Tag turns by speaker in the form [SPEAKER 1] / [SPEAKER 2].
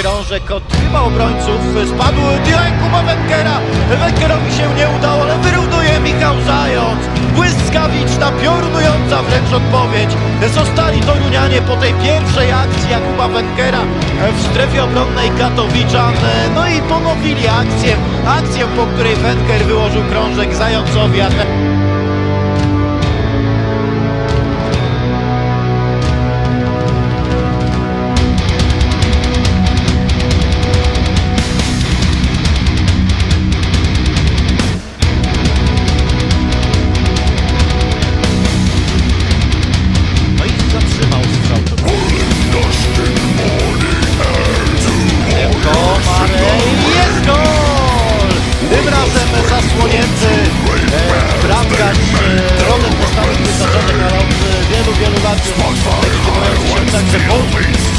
[SPEAKER 1] krążek od chyba obrońców. Spadł Direk Kuba Węgera. Węgerowi się nie udało, ale wyrównuje Michał Zając. Błyskawiczna, piorunująca wręcz odpowiedź. Zostali Torunianie po tej pierwszej akcji Jakuba Węgera w strefie obronnej Katowiczan. No i ponowili akcję. Akcję, po której Węger wyłożył krążek Zającowi. that's your fault. Thank you that's.